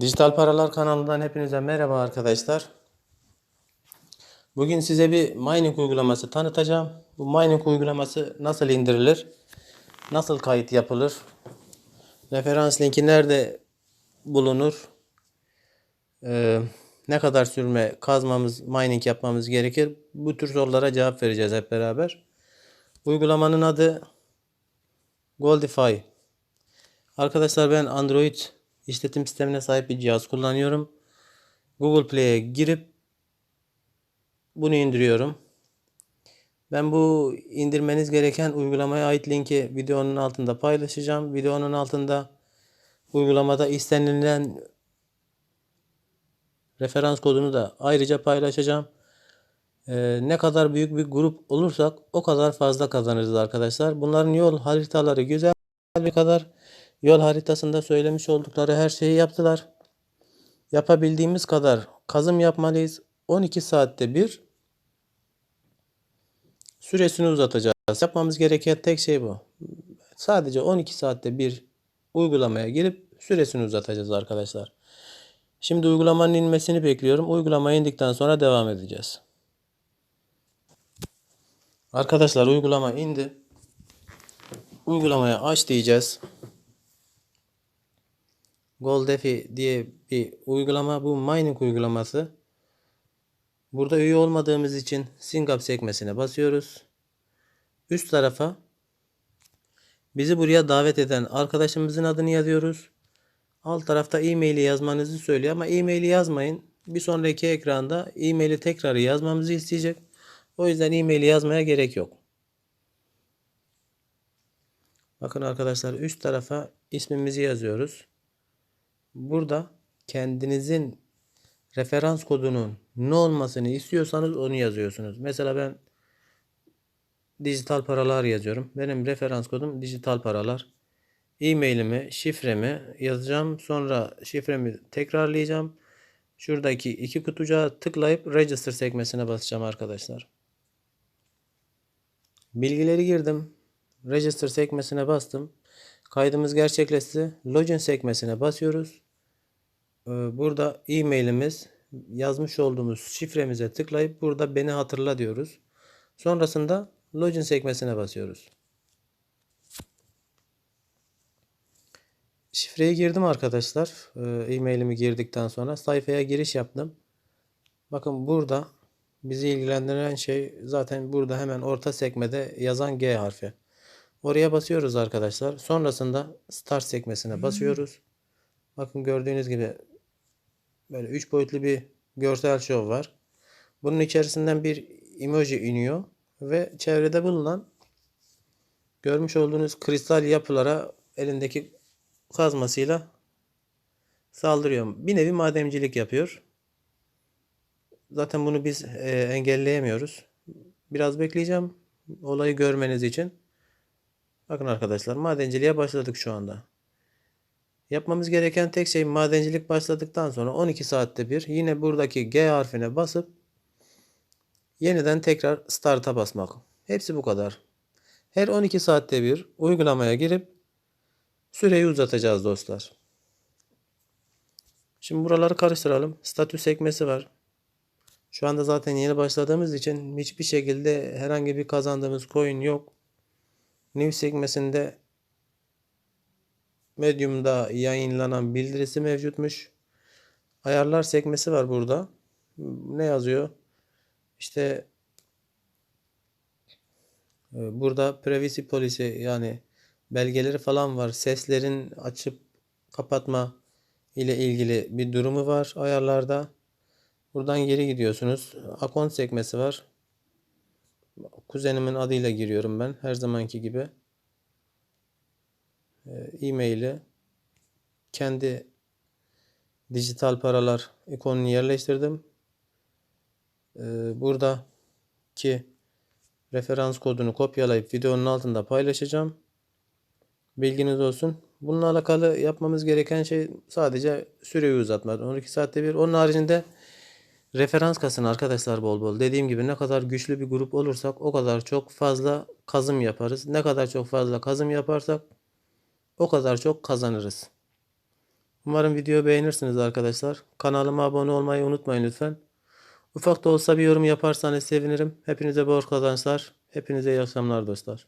Dijital Paralar kanalından hepinize merhaba arkadaşlar. Bugün size bir mining uygulaması tanıtacağım. Bu mining uygulaması nasıl indirilir? Nasıl kayıt yapılır? Referans linki nerede bulunur? Ee, ne kadar sürme kazmamız, mining yapmamız gerekir? Bu tür sorulara cevap vereceğiz hep beraber. Uygulamanın adı Goldify. Arkadaşlar ben Android işletim sistemine sahip bir cihaz kullanıyorum. Google Play'e girip bunu indiriyorum. Ben bu indirmeniz gereken uygulamaya ait linki videonun altında paylaşacağım. Videonun altında uygulamada istenilen referans kodunu da ayrıca paylaşacağım. Ee, ne kadar büyük bir grup olursak o kadar fazla kazanırız arkadaşlar. Bunların yol haritaları güzel bir kadar yol haritasında söylemiş oldukları her şeyi yaptılar. Yapabildiğimiz kadar kazım yapmalıyız. 12 saatte bir süresini uzatacağız. Yapmamız gereken tek şey bu. Sadece 12 saatte bir uygulamaya girip süresini uzatacağız arkadaşlar. Şimdi uygulamanın inmesini bekliyorum. Uygulama indikten sonra devam edeceğiz. Arkadaşlar uygulama indi. Uygulamaya aç diyeceğiz. Goldefi diye bir uygulama. Bu mining uygulaması. Burada üye olmadığımız için Singap sekmesine basıyoruz. Üst tarafa bizi buraya davet eden arkadaşımızın adını yazıyoruz. Alt tarafta e-maili yazmanızı söylüyor ama e-maili yazmayın. Bir sonraki ekranda e-maili tekrar yazmamızı isteyecek. O yüzden e-maili yazmaya gerek yok. Bakın arkadaşlar üst tarafa ismimizi yazıyoruz. Burada kendinizin referans kodunun ne olmasını istiyorsanız onu yazıyorsunuz. Mesela ben dijital paralar yazıyorum. Benim referans kodum dijital paralar. E-mailimi, şifremi yazacağım. Sonra şifremi tekrarlayacağım. Şuradaki iki kutucuğa tıklayıp register sekmesine basacağım arkadaşlar. Bilgileri girdim. Register sekmesine bastım. Kaydımız gerçekleşti. Login sekmesine basıyoruz. Ee, Burada e-mailimiz yazmış olduğumuz şifremize tıklayıp burada beni hatırla diyoruz. Sonrasında login sekmesine basıyoruz. Şifreyi girdim arkadaşlar. Ee, E-mailimi girdikten sonra sayfaya giriş yaptım. Bakın burada bizi ilgilendiren şey zaten burada hemen orta sekmede yazan G harfi. Oraya basıyoruz arkadaşlar. Sonrasında Start sekmesine basıyoruz. Bakın gördüğünüz gibi böyle 3 boyutlu bir görsel şov var. Bunun içerisinden bir emoji iniyor ve çevrede bulunan görmüş olduğunuz kristal yapılara elindeki kazmasıyla saldırıyor. Bir nevi madencilik yapıyor. Zaten bunu biz e, engelleyemiyoruz. Biraz bekleyeceğim olayı görmeniz için. Bakın arkadaşlar madenciliğe başladık şu anda. Yapmamız gereken tek şey madencilik başladıktan sonra 12 saatte bir yine buradaki G harfine basıp yeniden tekrar start'a basmak. Hepsi bu kadar. Her 12 saatte bir uygulamaya girip süreyi uzatacağız dostlar. Şimdi buraları karıştıralım. Statü sekmesi var. Şu anda zaten yeni başladığımız için hiçbir şekilde herhangi bir kazandığımız coin yok. New sekmesinde Medium'da yayınlanan bildirisi mevcutmuş. Ayarlar sekmesi var burada. Ne yazıyor? İşte e, burada privacy policy yani belgeleri falan var. Seslerin açıp kapatma ile ilgili bir durumu var ayarlarda. Buradan geri gidiyorsunuz. Account sekmesi var. Kuzenimin adıyla giriyorum ben her zamanki gibi. E-maili kendi dijital paralar ikonunu yerleştirdim. Ee, buradaki referans kodunu kopyalayıp videonun altında paylaşacağım. Bilginiz olsun. Bununla alakalı yapmamız gereken şey sadece süreyi uzatmak. 12 saatte bir. Onun haricinde referans kasın arkadaşlar bol bol. Dediğim gibi ne kadar güçlü bir grup olursak o kadar çok fazla kazım yaparız. Ne kadar çok fazla kazım yaparsak o kadar çok kazanırız. Umarım videoyu beğenirsiniz arkadaşlar. Kanalıma abone olmayı unutmayın lütfen. Ufak da olsa bir yorum yaparsanız sevinirim. Hepinize bol kazançlar. Hepinize iyi akşamlar dostlar.